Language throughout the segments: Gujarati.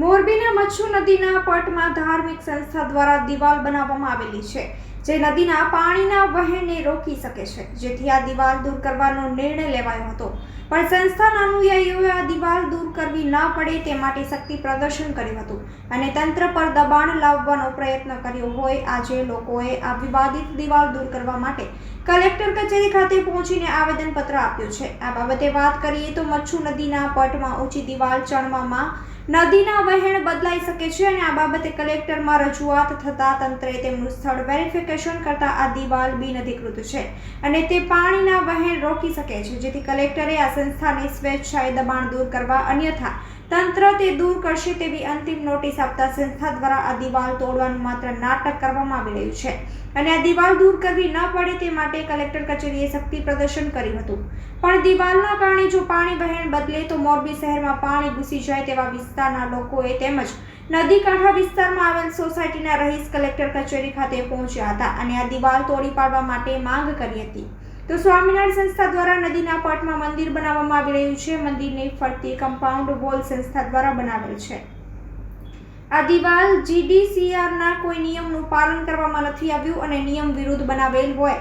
મોરબીના મચ્છુ નદીના પટમાં ધાર્મિક સંસ્થા દ્વારા દિવાલ બનાવવામાં આવેલી છે. જે નદીના પાણીના વહેણને રોકી શકે છે, જેથી આ દિવાલ દૂર કરવાનો નિર્ણય લેવાયો હતો. પણ સંસ્થાના અનુયાયીઓએ આ દિવાલ દૂર કરવી ન પડે તે માટે શક્તિ પ્રદર્શન કર્યું હતું અને તંત્ર પર દબાણ લાવવાનો પ્રયત્ન કર્યો હોય આજે લોકોએ આ વિવાદિત દિવાલ દૂર કરવા માટે કલેક્ટર કચેરી ખાતે પહોંચીને આવેદનપત્ર આપ્યું છે. આ બાબતે વાત કરીએ તો મચ્છુ નદીના પટમાં ઊંચી દિવાલ ચણવામાં નદીના વહેણ બદલાઈ શકે છે અને આ બાબતે કલેક્ટરમાં રજૂઆત થતા તંત્રે તેમનું સ્થળ વેરિફિકેશન કરતા આ દિવાલ બિનઅધિકૃત છે અને તે પાણીના વહેણ રોકી શકે છે, જેથી કલેક્ટરે આ સંસ્થાને સ્વેચ્છાએ દબાણ દૂર કરવા અન્યથા તંત્ર તે દૂર કરશે તેવી અંતિમ નોટિસ આપતા સંસ્થા દ્વારા આ દિવાલ તોડવાનું માત્ર નાટક કરવામાં આવી રહ્યું છે અને આ દિવાલ દૂર કરવી ન પડે તે માટે કલેક્ટર કચેરીએ શક્તિ પ્રદર્શન કર્યું હતું. પણ દિવાલના કારણે જો પાણી વહેણ બદલે તો મોરબી શહેરમાં પાણી ઘૂસી જાય તેવા વિસ્તારના લોકોએ તેમજ નદી કાંઠા વિસ્તારમાં આવેલ સોસાયટીના રહીશ કલેક્ટર કચેરી ખાતે પહોંચ્યા હતા અને આ દિવાલ તોડી પાડવા માટે માંગ કરી હતી. તો સ્વામિનારાયણ સંસ્થા દ્વારા નદીના પટમાં મંદિર બનાવવામાં આવી રહ્યું છે. મંદિરની ફરતી કમ્પાઉન્ડ વોલ સંસ્થા દ્વારા બનાવેલ છે. આ દિવાલ જીડીસીઆરના કોઈ નિયમનું પાલન કરવામાં નથી આવ્યું અને નિયમ વિરુદ્ધ બનાવેલ હોય.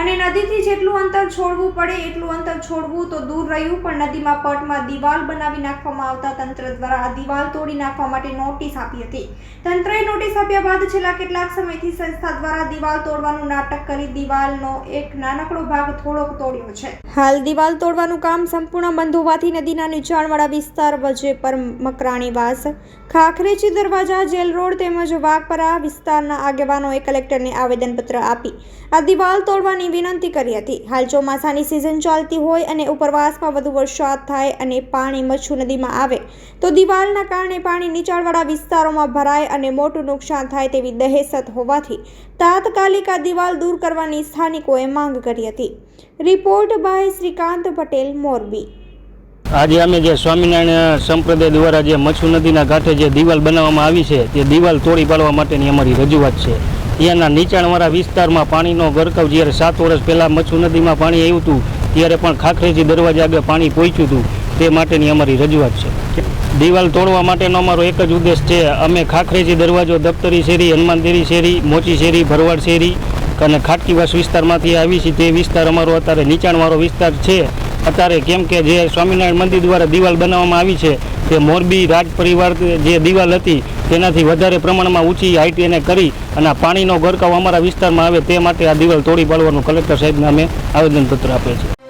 અને નદીથી જેટલું અંતર છોડવું પડે, એટલું અંતર છોડવું તો દૂર રહ્યું, પણ નદીમાં પટમાં દિવાલ બનાવી નાખવામાં આવતા તંત્ર દ્વારા આ દિવાલ તોડી નાખવા માટે નોટિસ આપી હતી. તંત્રએ નોટિસ આપ્યા બાદ છેલ્લા કેટલાક સમયથી સંસ્થા દ્વારા દિવાલ તોડવાનું નાટક કરી દિવાલનો એક નાનકડો ભાગ થોડોક તોડ્યો છે. હાલ દિવાલ તોડવાનું કામ સંપૂર્ણ બંધ હોવાથી નદીના નીચાણવાળા વિસ્તાર વચ્ચે પર મકરાણીવાસ ખાખરેચી દરવાજા જેલ રોડ તેમજ વાઘપરા વિસ્તારના આગેવાનોએ કલેક્ટરને આવેદનપત્ર આપી આ દિવાલ તોડવાની વિનંતી કરી હતી. હાલ ચોમાસાની સિઝન ચાલતી હોય અને ઉપરવાસમાં વધુ વરસાદ થાય અને પાણી મચ્છુ નદીમાં આવે, તો દિવાલના કારણે પાણી નીચાણવાળા વિસ્તારોમાં ભરાય અને મોટું નુકસાન થાય તેવી દહેશત હોવાથી તાત્કાલિક આ દિવાલ દૂર કરવાની સ્થાનિકોએ માંગ કરી હતી. Report by Shrikant Patel, Morbi. આજે અમે જે સ્વામિનારાયણ સંપ્રદાય દ્વારા જે મચ્છુ નદીના કાંઠે જે દિવાલ બનાવવામાં આવી છે, તે દિવાલ તોડી પાડવા માટેની અમારી રજૂઆત છે. ત્યાંના નીચાણવાળા વિસ્તારમાં પાણીનો ગરકાવ જ્યારે સાત વર્ષ પહેલાં મચ્છુ નદીમાં પાણી આવ્યું હતું, ત્યારે પણ ખાખરેજી દરવાજા આગળ પાણી પહોંચ્યું હતું, તે માટેની અમારી રજૂઆત છે. દિવાલ તોડવા માટેનો અમારો એક જ ઉદ્દેશ છે, અમે ખાખરેજી દરવાજો દફતરી શેરી હનુમાનદેરી શેરી, મોચી શેરી, ભરવાડ શેરી અને ખાટકીવાસ વિસ્તારમાંથી આવી છે તે વિસ્તાર અમારો અત્યારે નીચાણવાળો વિસ્તાર છે. અત્યારે કેમ કે જે સ્વામિનારાયણ મંદિર દ્વારા દિવાલ બનાવવામાં આવી છે, તે મોરબી રાજ પરિવાર જે દિવાલ હતી, તેનાથી વધારે પ્રમાણમાં ઊંચી હાઈટ એને કરી અને પાણીનો ગરકાવ અમારા વિસ્તારમાં આવે તે માટે આ દિવાલ તોડી પાડવાનું કલેક્ટર સાહેબને અમે આવેદનપત્ર આપે છે